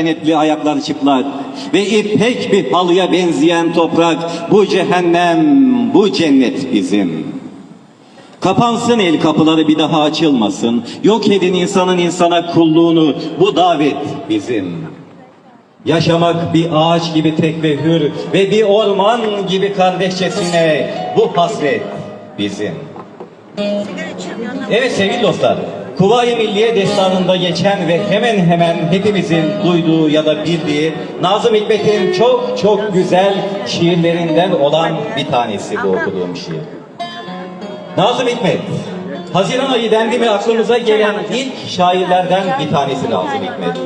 Kenetli ayaklar çıplak ve ipek bir halıya benzeyen toprak bu cehennem bu cennet bizim. Kapansın el kapıları bir daha açılmasın. Yok edin insanın insana kulluğunu bu davet bizim. Yaşamak bir ağaç gibi tek ve hür ve bir orman gibi kardeşçesine bu hasret bizim. Evet sevgili dostlar, Kuvayi Milliye destanında geçen ve hemen hemen hepimizin duyduğu ya da bildiği Nazım Hikmet'in çok çok güzel şiirlerinden olan bir tanesi bu okuduğum şiir. Nazım Hikmet, Haziran ayı dendi mi aklımıza gelen ilk şairlerden bir tanesi Nazım Hikmet.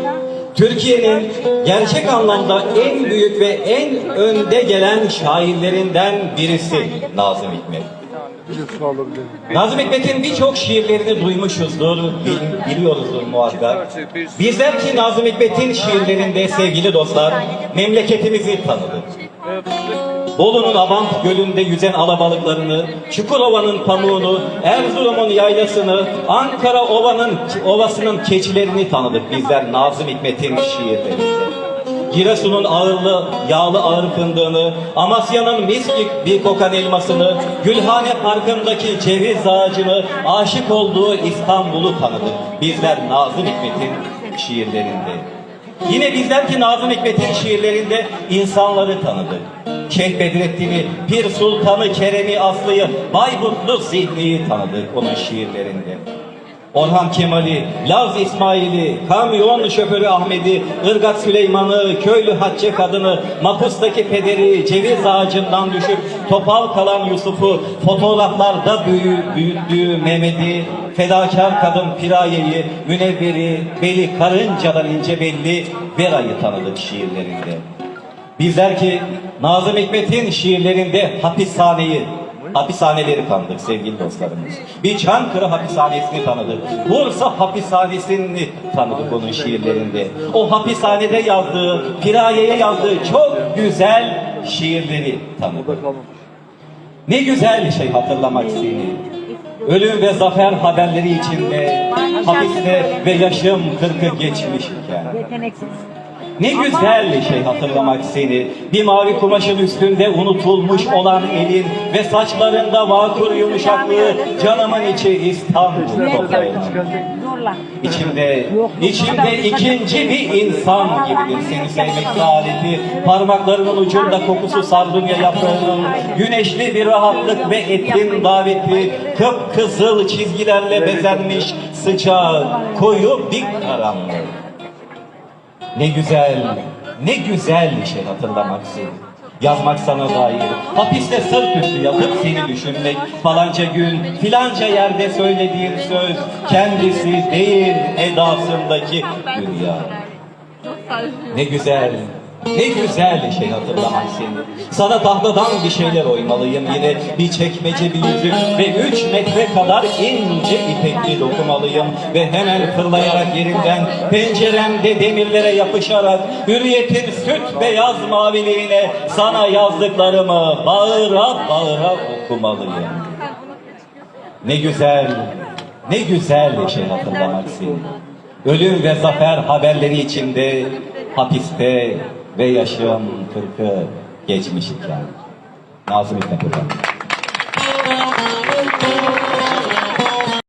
Türkiye'nin gerçek anlamda en büyük ve en önde gelen şairlerinden birisi Nazım Hikmet. Nazım Hikmet'in birçok şiirlerini duymuşuzdur, bil- biliyoruzdur muhakkak. Bizler ki Nazım Hikmet'in şiirlerinde sevgili dostlar, memleketimizi tanıdık. Bolu'nun Avant Gölü'nde yüzen alabalıklarını, Çukurova'nın pamuğunu, Erzurum'un yaylasını, Ankara Ova'nın ovasının keçilerini tanıdık bizler Nazım Hikmet'in şiirlerinde. Giresun'un ağırlı, yağlı ağır fındığını, Amasya'nın mis gibi bir kokan elmasını, Gülhane Parkı'ndaki ceviz ağacını, aşık olduğu İstanbul'u tanıdık. Bizler Nazım Hikmet'in şiirlerinde. Yine bizler ki Nazım Hikmet'in şiirlerinde insanları tanıdık. Şeyh Bedrettin'i, Pir Sultan'ı, Kerem'i, Aslı'yı, Bayburtlu Zihni'yi tanıdık onun şiirlerinde. Orhan Kemal'i, Laz İsmail'i, kamyon şoförü Ahmet'i, Irgat Süleyman'ı, köylü Hacce kadını, Mapus'taki pederi, ceviz ağacından düşüp topal kalan Yusuf'u, fotoğraflarda büyü, büyüttüğü Mehmet'i, fedakar kadın Piraye'yi, Münevver'i, Beli Karıncadan ince belli Vera'yı tanıdık şiirlerinde. Bizler ki Nazım Hikmet'in şiirlerinde hapishaneyi, hapishaneleri tanıdık sevgili dostlarımız. Bir Çankırı hapishanesini tanıdık. Bursa hapishanesini tanıdık onun şiirlerinde. O hapishanede yazdığı, Piraye'ye yazdığı çok güzel şiirleri tanıdık. Ne güzel şey hatırlamak seni. Ölüm ve zafer haberleri içinde hapiste ve yaşım kırkı geçmiş. Yeteneksiz. Ne güzel şey hatırlamak seni. Bir mavi kumaşın üstünde unutulmuş olan elin ve saçlarında vakur yumuşaklığı canımın içi İstanbul. Zorla. İçimde, içimde ikinci bir insan gibidir seni sevmek aleti. Parmaklarının ucunda kokusu sardunya yaprağının, güneşli bir rahatlık ve etin daveti, kıpkızıl çizgilerle bezenmiş sıcak, koyu bir karanlık. Ne güzel, ne güzel şey hatırlamak seni. Yazmak sana dair, hapiste sırt üstü yatıp seni düşünmek, falanca gün, filanca yerde söylediğin söz, kendisi değil edasındaki dünya. Ne güzel, ne güzel şey hatırlamak seni. Sana tahtadan bir şeyler oymalıyım yine. Bir çekmece bir yüzük ve üç metre kadar ince ipekli dokumalıyım. Ve hemen fırlayarak yerinden penceremde demirlere yapışarak hürriyetin süt beyaz maviliğine sana yazdıklarımı bağıra bağıra okumalıyım. Ne güzel, ne güzel şey hatırlamak seni. Ölüm ve zafer haberleri içinde hapiste ve yaşım kırkı geçmiş iken. Nazım Hikmet Hocam.